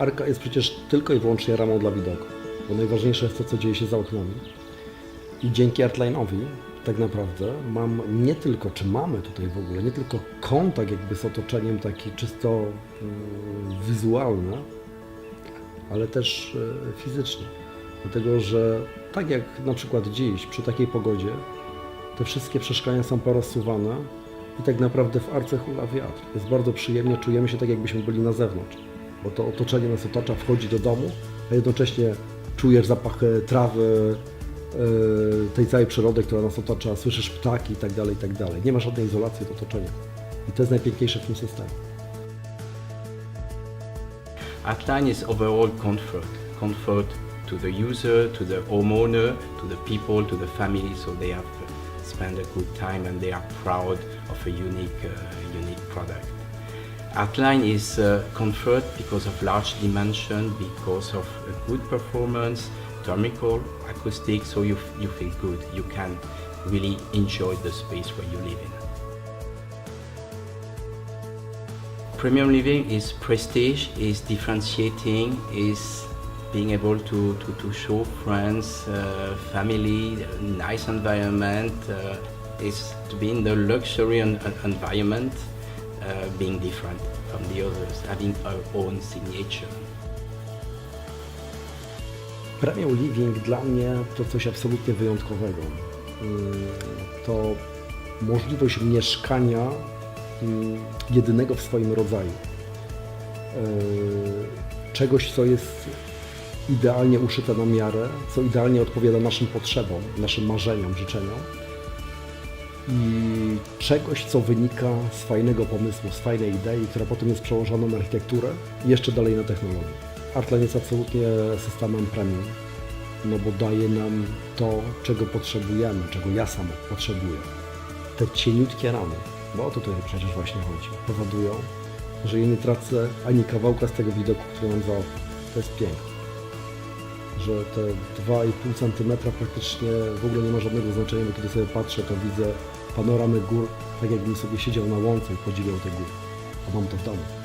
Arka jest przecież tylko i wyłącznie ramą dla widoku, bo najważniejsze jest to, co dzieje się za oknami. I dzięki Artline'owi tak naprawdę mam nie tylko, czy mamy tutaj w ogóle, nie tylko kontakt jakby z otoczeniem taki czysto mm, wizualny, ale też e, fizyczny. Dlatego, że tak jak na przykład dziś, przy takiej pogodzie, te wszystkie przeszkania są porozsuwane i tak naprawdę w arce hula wiatr. Jest bardzo przyjemnie, czujemy się tak jakbyśmy byli na zewnątrz, bo to otoczenie nas otacza, wchodzi do domu, a jednocześnie czujesz zapach e, trawy, e, tej całej przyrody, która nas otacza, słyszysz ptaki i tak dalej, i tak dalej. Nie ma żadnej izolacji od otoczenia. I to jest najpiękniejsze w tym systemie. Outline is overall comfort. Comfort to the user, to the homeowner, to the people, to the family, so they have spent a good time and they are proud of a unique, uh, unique product. Outline is uh, comfort because of large dimension, because of a good performance, thermical, acoustic, so you, you feel good. You can really enjoy the space where you live in. Premium living is prestige, is differentiating, is being able to, to, to show friends, uh, family, nice environment, uh, is to be in the luxury en- en- environment, uh, being different from the others, having our own signature. Premium Living dla mnie to coś absolutnie wyjątkowego. Ym, To możliwość mieszkania ym, jedynego w swoim rodzaju. Yy, Czegoś, co jest idealnie uszyte na miarę, co idealnie odpowiada naszym potrzebom, naszym marzeniom, życzeniom. I czegoś, co wynika z fajnego pomysłu, z fajnej idei, która potem jest przełożona na architekturę i jeszcze dalej na technologię. Artline jest absolutnie systemem premium, no bo daje nam to, czego potrzebujemy, czego ja sam potrzebuję. Te cieniutkie ramy, bo o to tutaj przecież właśnie chodzi, powodują, że ja nie tracę ani kawałka z tego widoku, który mam za oknem. To jest piękne. Że te 2,5 cm praktycznie w ogóle nie ma żadnego znaczenia, bo kiedy sobie patrzę, to widzę panoramy gór, tak jakbym sobie siedział na łące i podziwiał te góry. A mam to w domu.